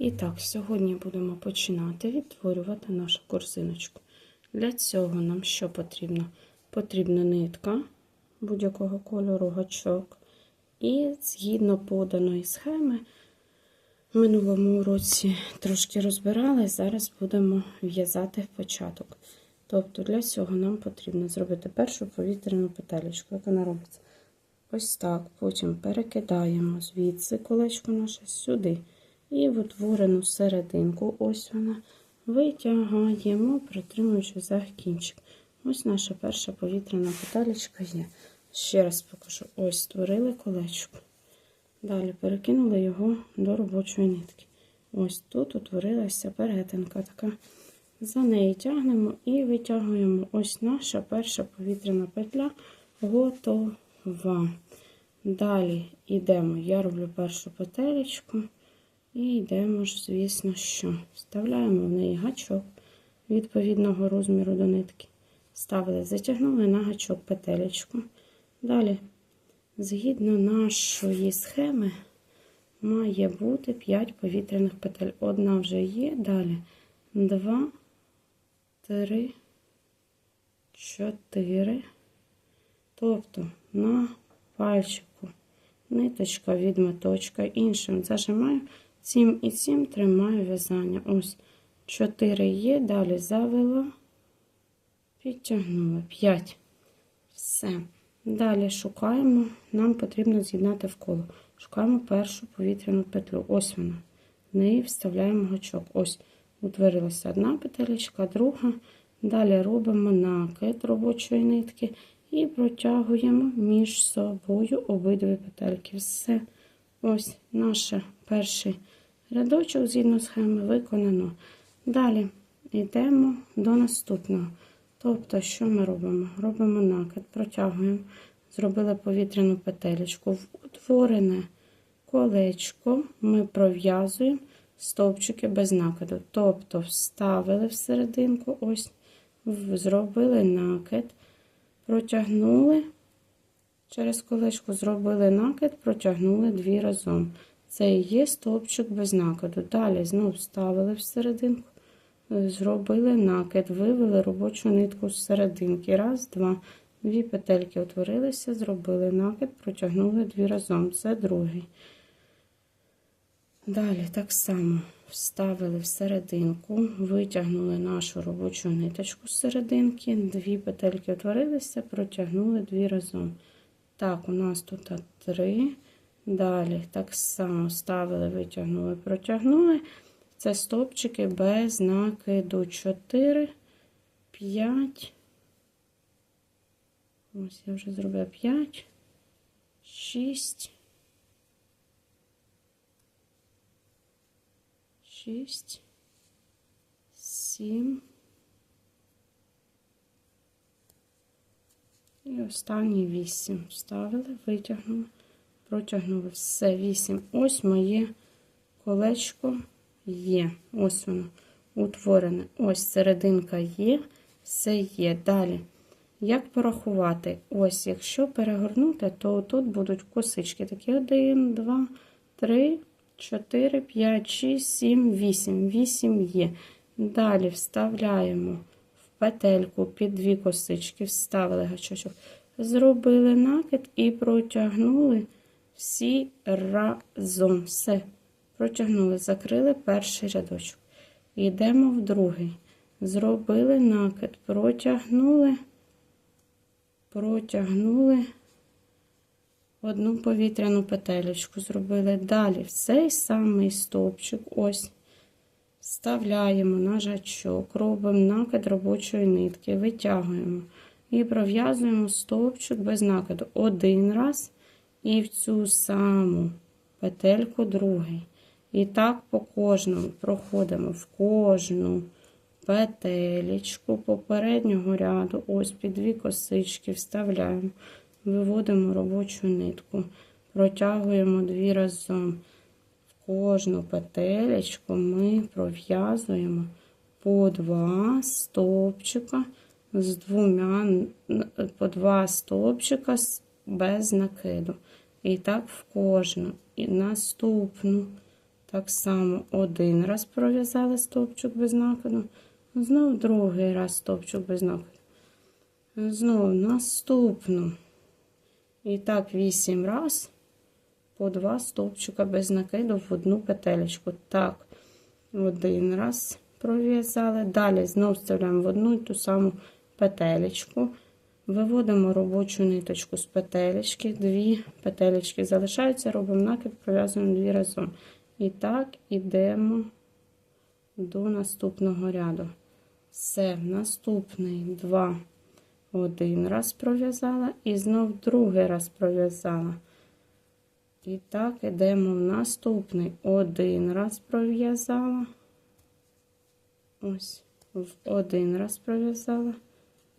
І так, сьогодні будемо починати відтворювати нашу корзиночку. Для цього нам що потрібно? Потрібна нитка будь-якого кольору, гачок. І згідно поданої схеми, в минулому уроці трошки розбирали, зараз будемо в'язати в початок. Тобто для цього нам потрібно зробити першу повітряну петелечку. Як вона робиться? Ось так. Потім перекидаємо звідси колечко наше сюди. І в утворену серединку, ось вона, витягаємо, притримуючи за кінчик. Ось наша перша повітряна петелечка є. Ще раз покажу: ось створили колечко. Далі перекинули його до робочої нитки. Ось тут утворилася перетинка така. За неї тягнемо і витягуємо. Ось наша перша повітряна петля готова. Далі йдемо. Я роблю першу петелечку. І йдемо ж, звісно, що. Вставляємо в неї гачок відповідного розміру до нитки. Ставили, затягнули на гачок петелечку. Далі, згідно нашої схеми, має бути 5 повітряних петель. Одна вже є, далі 2, 3, 4. Тобто на пальчику ниточка від моточка, іншим зажимаю. Цим і цим тримаю в'язання. Ось 4 є, далі завела, підтягнула 5. Все. Далі шукаємо, нам потрібно з'єднати в коло. Шукаємо першу повітряну петлю. Ось вона. В неї вставляємо гачок. Ось, утворилася одна петелечка, друга. Далі робимо накид робочої нитки і протягуємо між собою обидві петельки. Все. Ось наш перший рядочок згідно схеми виконано. Далі йдемо до наступного. Тобто, що ми робимо? Робимо накид, протягуємо, зробили повітряну петелечку. В утворене колечко ми пров'язуємо стовпчики без накиду. Тобто, вставили всерединку, ось, зробили накид, протягнули. Через колечко зробили накид, протягнули дві разом. Це і є стовпчик без накиду. Далі знову вставили всерединку, зробили накид, вивели робочу нитку з серединки. Раз, два. Дві петельки утворилися, зробили накид, протягнули дві разом. Це другий. Далі так само вставили всерединку, витягнули нашу робочу ниточку з серединки, дві петельки утворилися, протягнули дві разом. Так, у нас тут три. Далі так само ставили, витягнули, протягнули. Це стопчики без накиду 4, 5. Ось я вже зробила 5, 6, 6, 7. І останні 8. Вставили, витягнули протягнули все, 8. Ось моє колечко є. Ось воно утворене. Ось серединка є, все є. Далі. Як порахувати? Ось, якщо перегорнути, то тут будуть косички. Такі 1, 2, 3, 4, 5, 6, 7, 8. 8 є. Далі вставляємо в петельку під дві косички, вставили гачочок, зробили накид і протягнули всі разом. Все. Протягнули, закрили перший рядочок. Йдемо в другий. Зробили накид, протягнули, протягнули одну повітряну петелечку. Зробили далі цей самий стовпчик. Ось. Вставляємо на жачок, робимо накид робочої нитки, витягуємо і пров'язуємо стовпчик без накиду. Один раз. І в цю саму петельку другий. І так по кожному проходимо в кожну петелечку попереднього ряду, ось під дві косички вставляємо, виводимо робочу нитку, протягуємо дві разом. В кожну петелечку ми пров'язуємо по два стовпчика з двома, по два стовпчика без накиду. І так в кожну. І наступну Так само один раз пров'язали стовпчик без накиду. Знов другий раз стовпчик без накиду. Знов наступну. І так вісім раз по два стовпчика без накиду в одну петелечку. Так, один раз пров'язали. Далі знов вставляємо в одну і ту саму петелечку. Виводимо робочу ниточку з петелечки. Дві петелечки залишаються, робимо накид, пров'язуємо дві разом. І так ідемо до наступного ряду. Все, наступний два. Один раз пров'язала і знов другий раз пров'язала. І так, ідемо в наступний. Один раз пров'язала. Ось, в один раз пров'язала.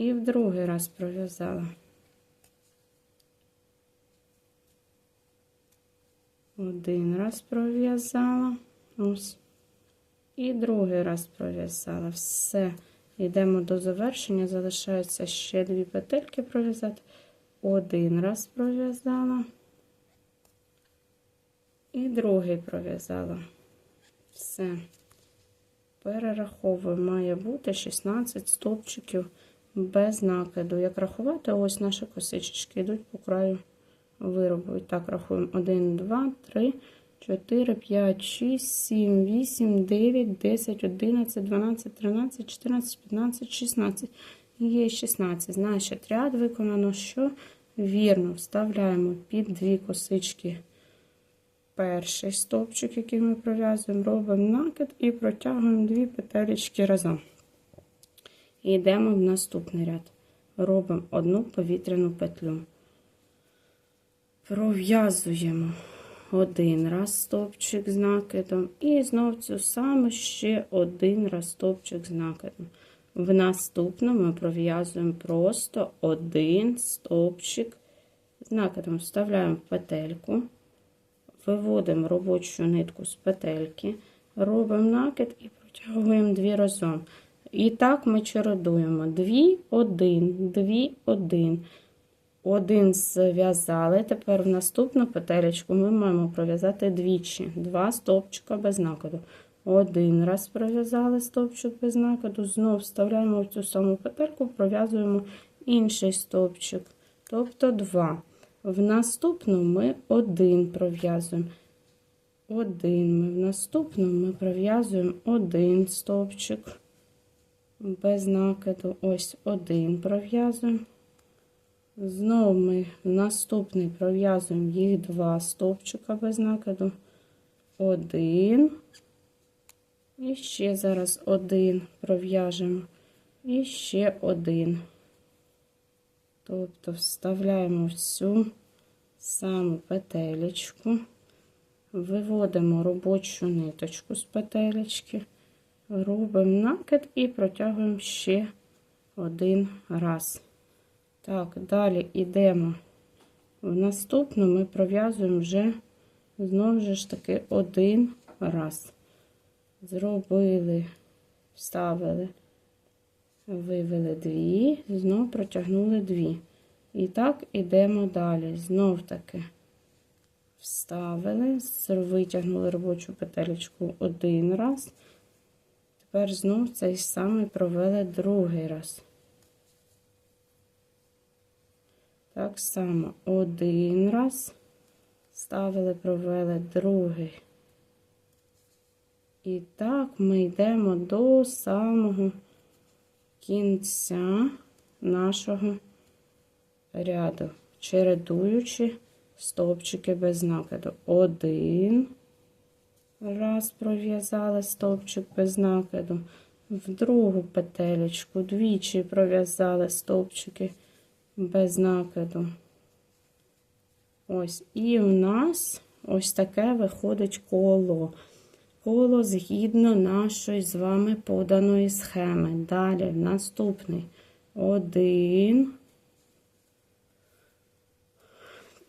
І в другий раз пров'язала. Один раз пров'язала. Ось. І другий раз пров'язала. Все. Йдемо до завершення. Залишається ще дві петельки пров'язати. Один раз пров'язала. І другий пров'язала. Все. Перераховую, має бути 16 стовпчиків без накиду. Як рахувати, ось наші косички йдуть по краю виробу. І так, рахуємо 1, 2, 3, 4, 5, 6, 7, 8, 9, 10, 11, 12, 13, 14, 15, 16. Є 16. Значить, ряд виконано, що вірно вставляємо під дві косички перший стовпчик, який ми пров'язуємо, робимо накид і протягуємо дві петелечки разом. І йдемо в наступний ряд. Робимо одну повітряну петлю. Пров'язуємо один раз стовпчик з накидом, і знов цю саму ще один раз стовпчик з накидом. В наступному ми пров'язуємо просто один стовпчик з накидом. Вставляємо в петельку, виводимо робочу нитку з петельки, робимо накид і протягуємо дві разом. І так ми чередуємо 2, 1, 2, 1. Один зв'язали. Тепер в наступну петелечку ми маємо пров'язати двічі. Два стовпчика без накиду. Один раз пров'язали стовпчик без накиду, знов вставляємо в цю саму петельку, пров'язуємо інший стовпчик, тобто два. В наступну ми один пров'язуємо. Один ми в наступну ми пров'язуємо один стовпчик без накиду. Ось один пров'язуємо. Знову ми наступний пров'язуємо їх два стовпчика без накиду. Один. І ще зараз один пров'яжемо. І ще один. Тобто вставляємо всю саму петелечку, виводимо робочу ниточку з петелечки, робимо накид і протягуємо ще один раз. Так, далі йдемо в наступну, ми пров'язуємо вже знову ж таки один раз. Зробили, вставили, вивели дві, знову протягнули дві. І так ідемо далі. Знов таки вставили, витягнули робочу петелечку один раз. Тепер знов цей самий провели другий раз. Так само один раз, ставили, провели другий. І так ми йдемо до самого кінця нашого ряду, чередуючи стовпчики без накиду. Один раз пров'язали стовпчик без накиду, в другу петелечку двічі пров'язали стовпчики без накиду. Ось, і у нас ось таке виходить коло. Коло згідно нашої з вами поданої схеми. Далі наступний один.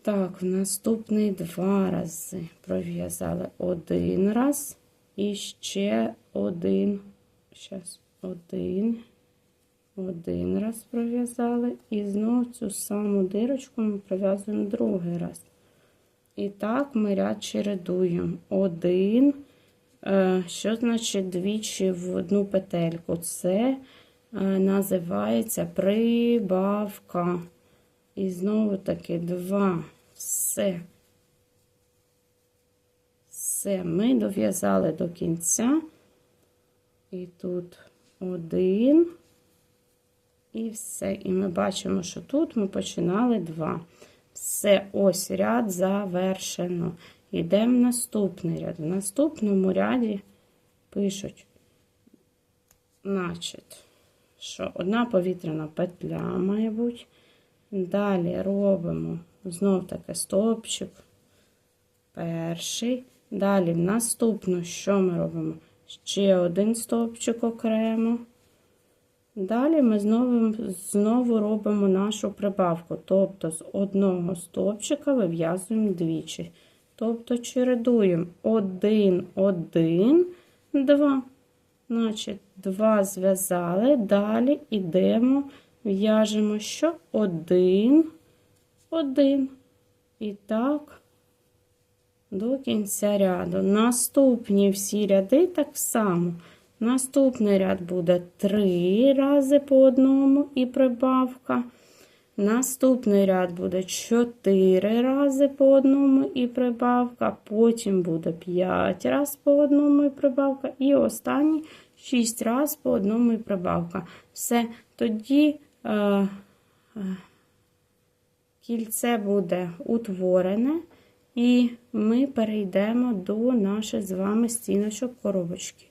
Так, в наступний два рази пров'язали один раз і ще один. Зараз один. Один раз пров'язали, і знову цю саму дирочку ми пров'язуємо другий раз. І так ми ряд чередуємо. Один, Е, Що значить двічі в одну петельку? Це е, називається прибавка. І знову таки два. Все. Все, ми дов'язали до кінця. І тут один. І все. І ми бачимо, що тут ми починали два. Все, ось ряд завершено. Йдемо в наступний ряд. В наступному ряді пишуть, значить, що одна повітряна петля, має бути. Далі робимо знов таки стовпчик. Перший. Далі в наступну, що ми робимо? Ще один стовпчик окремо. Далі ми знову, знову робимо нашу прибавку. Тобто з одного стовпчика вив'язуємо двічі. Тобто чередуємо 1, 1, 2. Значить, 2 зв'язали. Далі йдемо, в'яжемо що? 1, 1. І так, до кінця ряду. Наступні всі ряди так само. Наступний ряд буде 3 рази по одному і прибавка. Наступний ряд буде 4 рази по одному і прибавка. Потім буде 5 разів по одному і прибавка. І останній 6 разів по одному і прибавка. Все. Тоді кільце буде утворене. І ми перейдемо до наших з вами стіночок коробочки.